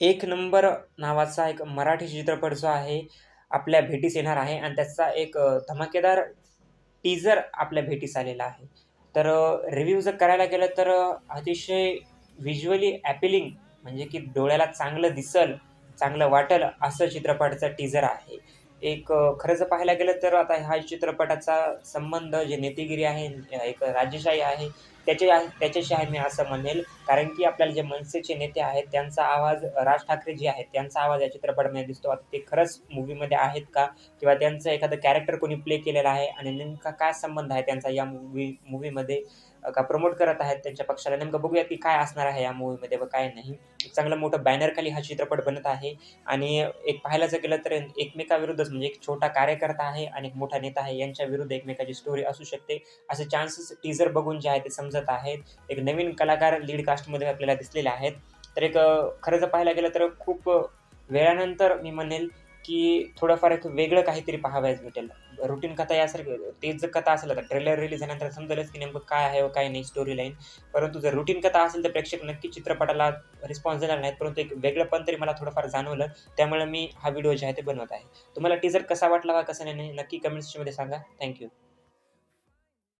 एक नंबर नावाचा एक मराठी चित्रपट जो आहे आपल्या भेटीस येणार आहे आणि त्याचा एक धमाकेदार टीजर आपल्या भेटीस आलेला आहे. तर रिव्ह्यू जर करायला गेलं तर अतिशय व्हिज्युअली ॲपिलिंग म्हणजे की डोळ्याला चांगलं दिसेल, चांगलं वाटेल असं चित्रपटाचं टीजर आहे. एक खरंच खरं जर पाहायला गेलं तर आता ह्या चित्रपटाचा संबंध जे नेतेगिरी आहे, एक राजेशाही आहे त्याचे त्याच्याशी आहे मी असं म्हणेल. कारण की आपल्याला जे मनसेचे नेते आहेत त्यांचा आवाज राज ठाकरे जे आहेत त्यांचा आवाज या चित्रपटामध्ये दिसतो. आता ते खरंच मूवीमध्ये आहेत का? किंवा त्यांचं एखादं कॅरेक्टर कोणी प्ले केलेलं आहे आणि नेमका काय संबंध आहे त्यांचा या मूवी मूवीमध्ये का प्रमोट करत आहेत त्यांच्या पक्षाला नेमकं बघूया की काय असणार आहे या मूवीमध्ये व काय नाही. चांगलं मोठं बॅनरखाली हा चित्रपट बनत आहे आणि एक पाहायला जर गेलं तर एकमेकाविरुद्धच म्हणजे एक छोटा कार्यकर्ता आहे आणि एक मोठा नेता आहे यांच्या विरुद्ध एकमेकाची स्टोरी असू शकते. असे चान्सेस टीजर बघून जे आहे ते समजत आहेत. एक नवीन कलाकार लीड कास्टमध्ये आपल्याला दिसलेले आहेत. तर एक खरं जर पाहायला गेलं तर खूप वेळानंतर मी म्हणेल की थोडंफार एक वेगळं काहीतरी पाहावयास भेटेल. रुटीन कथा यासारखं तेच जर कथा असेल तर ट्रेलर रिलीज झाल्यानंतर समजेलच की नेमकं काय आहे व काय नाही स्टोरी लाईन. परंतु जर रुटीन कथा असेल तर प्रेक्षक नक्की चित्रपटाला रिस्पॉन्स देणार नाहीत. परंतु एक वेगळं पण तरी मला थोडंफार जाणवलं. त्यामुळे मी हा व्हिडिओ जे आहे ते बनवत आहे. तुम्हाला टीजर कसा वाटला वा कसा नाही नक्की कमेंट सेक्शनमध्ये सांगा. थँक्यू